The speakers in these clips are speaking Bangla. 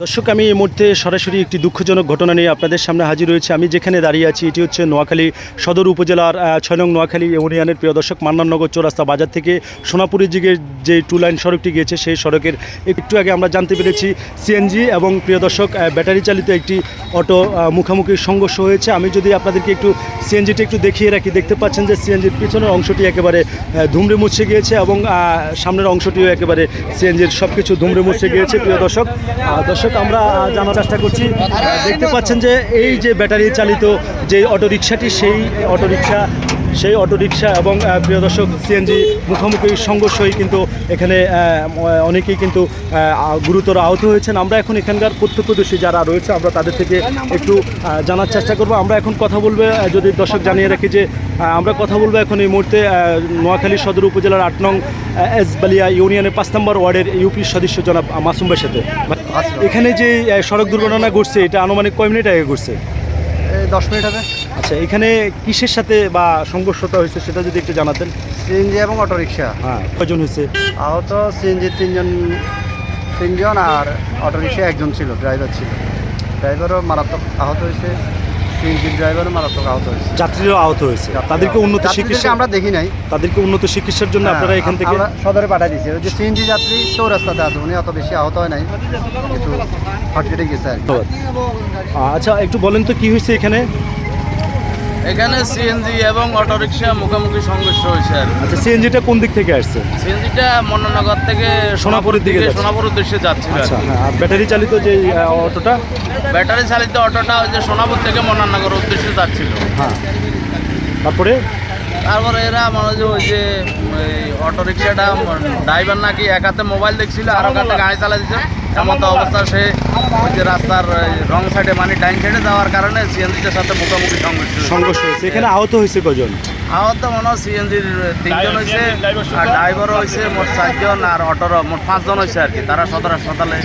দর্শক আমি এই মুহূর্তে সরাসরি একটি দুঃখজনক ঘটনা নিয়ে আপনাদের সামনে হাজির হয়েছে আমি যেখানে দাঁড়িয়ে আছি এটি হচ্ছে নোয়াখালী সদর উপজেলার ছয় নং নোয়াখালী ইউনিয়নের। প্রিয় দর্শক মান্নাননগর চৌরাস্তা বাজার থেকে সোনাপুরের দিকে যে টু লাইন সড়কটি গিয়েছে সেই সড়কের একটু আগে আমরা জানতে পেরেছি সিএনজি এবং প্রিয় দর্শক ব্যাটারি চালিত একটি অটো মুখোমুখি সংঘর্ষ হয়েছে। আমি যদি আপনাদেরকে একটু সিএনজিটি একটু দেখিয়ে রাখি দেখতে পাচ্ছেন যে সিএনজির পিছনের অংশটি একেবারে ধুমড়ে মুছে গিয়েছে এবং সামনের অংশটিও একেবারে সিএনজির সব কিছু ধুমড়ে মুছে গিয়েছে প্রিয় দর্শক। আহ, দর্শক, আমরা জানার চেষ্টা করছি। দেখতে পাচ্ছেন যে এই যে ব্যাটারি চালিত যে অটোরিকশাটি, সেই অটোরিকশা সেই অটোরিকশা এবং প্রিয় দর্শক সিএনজি মুখোমুখি সংঘর্ষই কিন্তু এখানে অনেকেই কিন্তু গুরুতর আহত হয়েছেন। আমরা এখন এখানকার প্রত্যক্ষদর্শী যারা রয়েছে আমরা তাদের থেকে একটু জানার চেষ্টা করব। আমরা এখন কথা বলব যদি দর্শক জানিয়ে রাখি যে আমরা কথা বলব এখন এই মুহূর্তে নোয়াখালী সদর উপজেলার আট নং এসবালিয়া ইউনিয়নের পাঁচ নম্বর ওয়ার্ডের ইউপি সদস্য জনাব মাসুম ভাইয়ের সাথে। এখানে যে সড়ক দুর্ঘটনা ঘটছে এটা আনুমানিক কয় মিনিট আগে ঘটছে? দশ মিনিট হবে। আচ্ছা এখানে কিসের সাথে বা সংঘর্ষটা হয়েছে সেটা যদি একটু জানাতেন? সিএনজি এবং অটোরিকশা। হ্যাঁ কজন হয়েছে? আহত সিএনজি তিনজন তিনজন আর অটোরিকশা একজন ছিল ড্রাইভার ছিল। ড্রাইভারও মারাত্মক আহত হয়েছে। সিএনজি ড্রাইভারও মারাত্মক আহত হয়েছে। যাত্রীরাও আহত হয়েছে। তাদেরকে উন্নত চিকিৎসা আমরা দেখি নাই। তাদেরকে উন্নত চিকিৎসার জন্য আপনারা হ্যাঁ, এখান থেকে সদরে পাঠিয়ে দিয়েছি যে সিএনজি যাত্রী চৌরাস্তাতে আছে উনি অত বেশি আহত হয় নাই। কিছু গেছে। আচ্ছা একটু বলেন তো কি হয়েছে এখানে? এখানে সিএনজি এবং অটোরিকশা মুখোমুখি সংঘর্ষ হয়েছে আর কি। আচ্ছা সিএনজিটা কোন দিক থেকে আসছে? সিএনজিটা মন্ননগর থেকে সোনাপুরের দিকে যাচ্ছে। সোনাপুর উদ্দেশ্যে যাচ্ছিল আর আচ্ছা হ্যাঁ আর ব্যাটারি চালিত যে আহ, অটোটা? ব্যাটারি চালিত অটোটা ওই যে সোনাপুর থেকে মন্ননগর উদ্দেশ্যে যাচ্ছিল। হ্যাঁ। তারপরে? তারপরে এরা মনে যে ওই যে অটোরিকশাটা ড্রাইভার নাকি এক হাতে মোবাইল দেখছিল আর এক হাতে গাড়ি চালা দিচ্ছে এমন তো অবস্থা সে ওই যে রাস্তার রং সাইডে মানে ডাইন সাইডে যাওয়ার কারণে সিএনজিটার সাথে মুখোমুখি সংঘর্ষ। সংঘর্ষ হয়েছে। এখানে আহত হয়েছে কজন? আহত মনে হয় সিএনজির তিনজন হয়েছে আর ড্রাইভারও হয়েছে মোট চারজন আর অটোরও মোট পাঁচজন হয়েছে আর কি। তারা সদর হাসপাতালে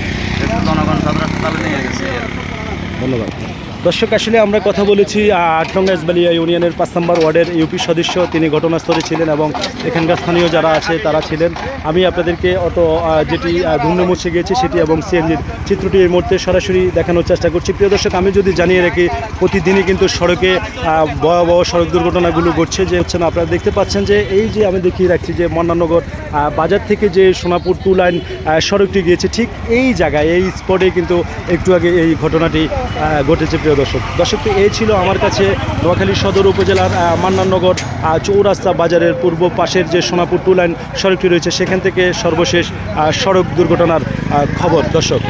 জনগণ সদর হাসপাতালে নিয়ে গেছে। ধন্যবাদ। দর্শক আসলে আমরা কথা বলেছি আহ, আট নং এসবালিয়া ইউনিয়নের পাঁচ নম্বর ওয়ার্ডের ইউপি সদস্য তিনি ঘটনাস্থলে ছিলেন এবং এখানকার স্থানীয় যারা আছে তারা ছিলেন। আমি আপনাদেরকে অত যেটি ধুমড়ে মুছে গিয়েছে সেটি এবং সিএনজির চিত্রটি এই মুহূর্তে সরাসরি দেখানোর চেষ্টা করছি। প্রিয় দর্শক আমি যদি জানিয়ে রাখি প্রতিদিনই কিন্তু সড়কে ভয়াবহ সড়ক দুর্ঘটনাগুলো ঘটছে। যে হচ্ছে না আপনারা দেখতে পাচ্ছেন যে এই যে আমি দেখিয়ে রাখছি যে মন্নানগর বাজার থেকে যে সোনাপুর টু লাইন সড়কটি গিয়েছে ঠিক এই জায়গায় এই স্পটে কিন্তু একটু আগে এই ঘটনাটি ঘটেছে। প্রিয় দর্শক দর্শক এই ছিল আমার কাছে নোয়াখালী সদর উপজেলার মান্নাননগর চৌরাস্তা বাজারের পূর্ব পাশের যে সোনাপুর টু লাইন সড়কটি রয়েছে, সেখান থেকে সর্বশেষ সড়ক দুর্ঘটনার খবর। দর্শক